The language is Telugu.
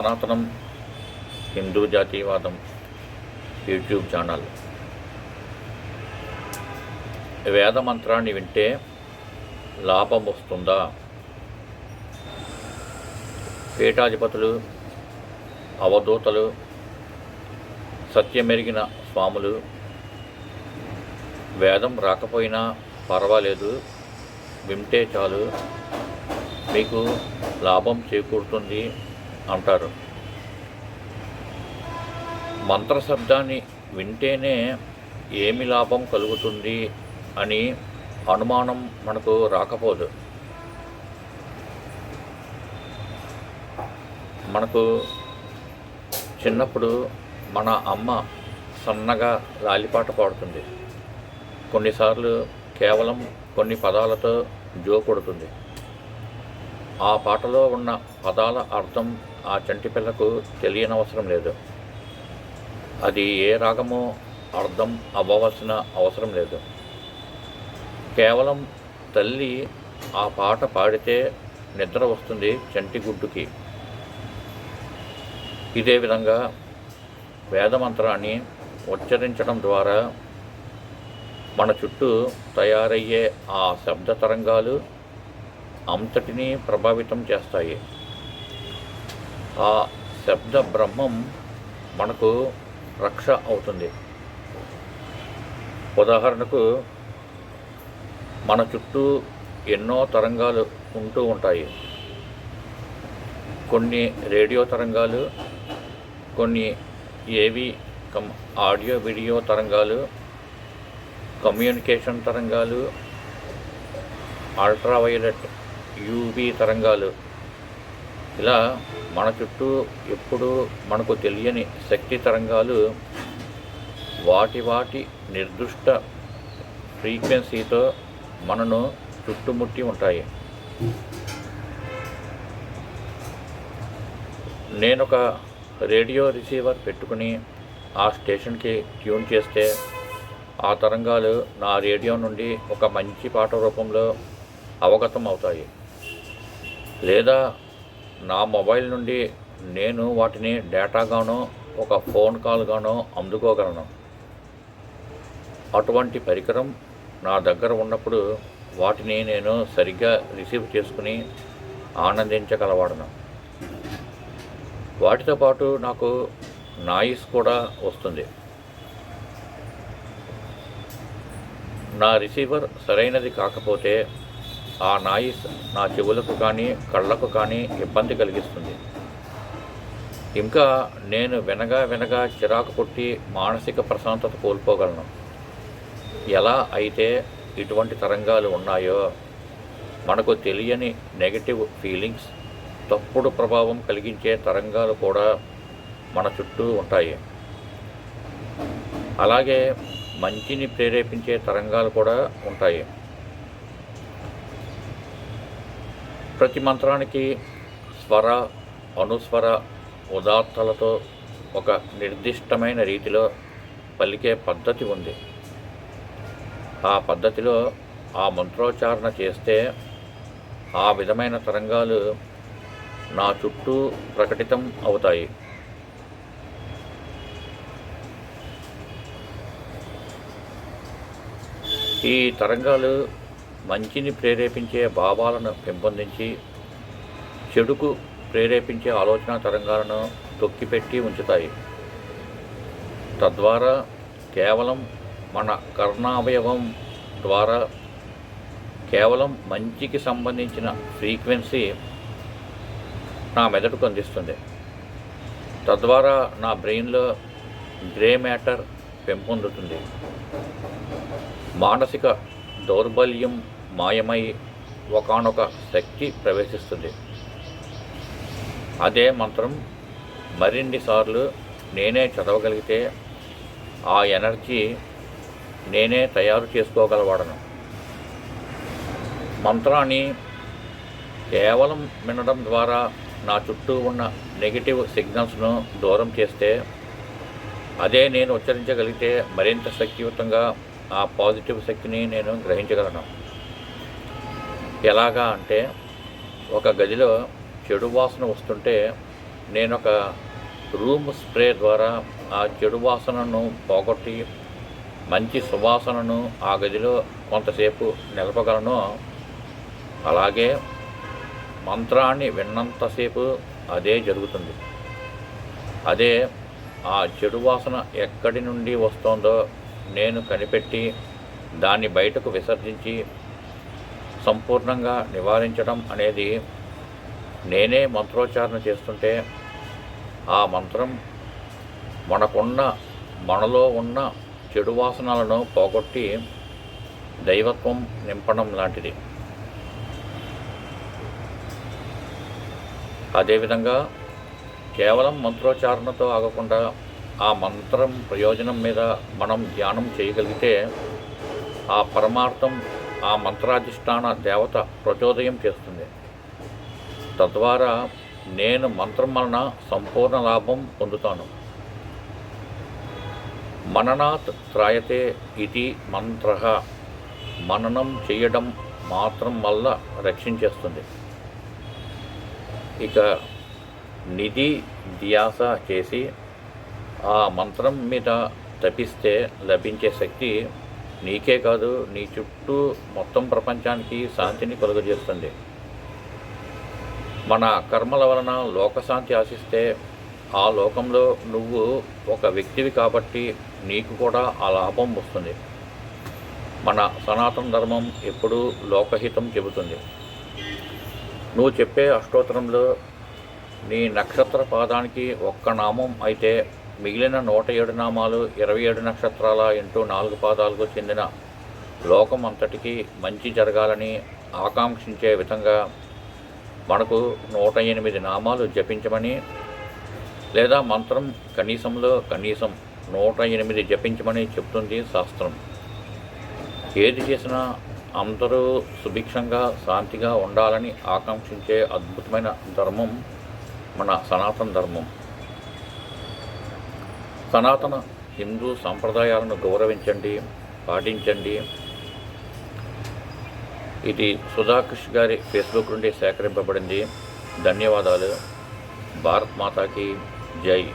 సనాతనం హిందూ జాతీయవాదం యూట్యూబ్ ఛానల్. వేద మంత్రాన్ని వింటే లాభం వస్తుందా? పీఠాధిపతులు అవధూతలు సత్యమెరిగిన స్వాములు వేదం రాకపోయినా పర్వాలేదు వింటే చాలు. మీకు లాభం చేకూరుతుంది. అంటారు. మంత్ర శబ్దాన్ని వింటేనే ఏమి లాభం కలుగుతుంది అని అనుమానం మనకు రాకపోదు. మనకు చిన్నప్పుడు మన అమ్మ సన్నగా లాలిపాట పాడుతుంది. కొన్నిసార్లు కేవలం కొన్ని పదాలతో జో కొడుతుంది. ఆ పాటలో ఉన్న పదాల అర్థం ఆ చంటి పిల్లకు తెలియనవసరం లేదు. అది ఏ రాగమో అర్థం అవ్వవలసిన అవసరం లేదు. కేవలం తల్లి ఆ పాట పాడితే నిద్ర వస్తుంది చంటి గుడ్డుకి. ఇదే విధంగా వేదమంత్రాన్ని ఉచ్చరించడం ద్వారా మన చుట్టూ తయారయ్యే ఆ శబ్ద తరంగాలు అంతటినీ ప్రభావితం చేస్తాయి. ఆ శబ్ద బ్రహ్మం మనకు రక్ష అవుతుంది. ఉదాహరణకు మన చుట్టూ ఎన్నో తరంగాలు ఉంటూ ఉంటాయి. కొన్ని రేడియో తరంగాలు కొన్ని ఏవి కమ్ ఆడియో వీడియో తరంగాలు కమ్యూనికేషన్ తరంగాలు అల్ట్రావైలెట్ యూవి తరంగాలు ఇలా మన చుట్టూ ఎప్పుడు మనకు తెలియని శక్తి తరంగాలు వాటి వాటి నిర్దిష్ట ఫ్రీక్వెన్సీతో మనను చుట్టుముట్టి ఉంటాయి. నేను ఒక రేడియో రిసీవర్ పెట్టుకుని ఆ స్టేషన్కి ట్యూన్ చేస్తే ఆ తరంగాలు నా రేడియో నుండి ఒక మంచి పాట రూపంలో అవగతం అవుతాయి లేదా నా మొబైల్ నుండి నేను వాటిని డేటాగానో ఒక ఫోన్ కాల్గానో అందుకోగలను. అటువంటి పరికరం నా దగ్గర ఉన్నప్పుడు వాటిని నేను సరిగ్గా రిసీవ్ చేసుకుని ఆనందించగలవాడను. వాటితో పాటు నాకు నాయిస్ కూడా వస్తుంది. నా రిసీవర్ సరైనది కాకపోతే ఆ నాయిస్ నా చెవులకు కానీ కళ్ళకు కానీ ఇబ్బంది కలిగిస్తుంది. ఇంకా నేను వినగా వినగా చిరాకు పుట్టి మానసిక ప్రశాంతత కోల్పోగలను. ఎలా అయితే ఇటువంటి తరంగాలు ఉన్నాయో మనకు తెలియని నెగటివ్ ఫీలింగ్స్ తప్పుడు ప్రభావం కలిగించే తరంగాలు కూడా మన చుట్టూ ఉంటాయి. అలాగే మంచిని ప్రేరేపించే తరంగాలు కూడా ఉంటాయి. ప్రతి మంత్రానికి స్వర అనుస్వర ఉదాత్తలతో ఒక నిర్దిష్టమైన రీతిలో పలికే పద్ధతి ఉంది. ఆ పద్ధతిలో ఆ మంత్రోచ్చారణ చేస్తే ఆ విధమైన తరంగాలు నా చుట్టూ ప్రకటితం అవుతాయి. ఈ తరంగాలు మంచిని ప్రేరేపించే భావాలను పెంపొందించి చెడుకు ప్రేరేపించే ఆలోచన తరంగాలను తొక్కిపెట్టి ఉంచుతాయి. తద్వారా కేవలం మన కర్ణావయవం ద్వారా కేవలం మంచికి సంబంధించిన ఫ్రీక్వెన్సీ నా మెదడుకు అందిస్తుంది. తద్వారా నా బ్రెయిన్లో గ్రే మ్యాటర్ పెంపొందుతుంది. మానసిక దౌర్బల్యం మాయమై ఒకానొక శక్తి ప్రవేశిస్తుంది. అదే మంత్రం మరిన్నిసార్లు నేనే చదవగలిగితే ఆ ఎనర్జీ నేనే తయారు చేసుకోగలవాడను. మంత్రాన్ని కేవలం వినడం ద్వారా నా చుట్టూ ఉన్న నెగిటివ్ సిగ్నల్స్ను దూరం చేస్తే అదే నేను ఉచ్చరించగలిగితే మరింత శక్తియుతంగా ఆ పాజిటివ్ శక్తిని నేను గ్రహించగలను. ఎలాగా అంటే ఒక గదిలో చెడు వాసన వస్తుంటే నేను ఒక రూమ్ స్ప్రే ద్వారా ఆ చెడు వాసనను పోగొట్టి మంచి సువాసనను ఆ గదిలో కొంతసేపు నిలపగలను. అలాగే మంత్రాన్ని విన్నంతసేపు అదే జరుగుతుంది. అదే ఆ చెడు వాసన ఎక్కడి నుండి వస్తుందో నేను కనిపెట్టి దాన్ని బయటకు విసర్జించి సంపూర్ణంగా నివారించడం అనేది నేనే మంత్రోచ్చారణ చేస్తుంటే ఆ మంత్రం మనకున్న మనలో ఉన్న చెడు వాసనలను పోగొట్టి దైవత్వం నింపడం లాంటిది. అదేవిధంగా కేవలం మంత్రోచ్చారణతో ఆగకుండా ఆ మంత్రం ప్రయోజనం మీద మనం ధ్యానం చేయగలిగితే ఆ పరమార్థం ఆ మంత్రాధిష్టాన దేవత ప్రచోదయం చేస్తుంది. తద్వారా నేను మంత్రం వలన సంపూర్ణ లాభం పొందుతాను. మననాత్ త్రాయతే ఇది మంత్ర. మననం చేయడం మాత్రం వల్ల రక్షించేస్తుంది. ఇక నిధి ధ్యాస చేసి ఆ మంత్రం మీద తపిస్తే లభించే శక్తి నీకే కాదు నీ చుట్టూ మొత్తం ప్రపంచానికి శాంతిని కలుగజేస్తుంది. మన కర్మల వలన లోకశాంతి ఆశిస్తే ఆ లోకంలో నువ్వు ఒక వ్యక్తివి కాబట్టి నీకు కూడా ఆ లాభం వస్తుంది. మన సనాతన ధర్మం ఎప్పుడూ లోకహితం చెబుతుంది. నువ్వు చెప్పే అష్టోత్తరంలో నీ నక్షత్ర పాదానికి ఒక్క నామం అయితే మిగిలిన నూట ఏడు నామాలు ఇరవై ఏడు నక్షత్రాల ఇంటూ నాలుగు పాదాలకు చెందిన లోకం అంతటికీ మంచి జరగాలని ఆకాంక్షించే విధంగా మనకు నూట ఎనిమిది నామాలు జపించమని లేదా మంత్రం కనీసంలో కనీసం నూట ఎనిమిది జపించమని చెప్తుంది శాస్త్రం. ఏది చేసినా అందరూ సుభిక్షంగా శాంతిగా ఉండాలని ఆకాంక్షించే అద్భుతమైన ధర్మం మన సనాతన ధర్మం. సనాతన హిందూ సాంప్రదాయాలను గౌరవించండి పాటించండి. ఇది సుధాకృష్ గారి ఫేస్బుక్ నుండి సేకరింపబడింది. ధన్యవాదాలు. భారత్ మాతాకి జై.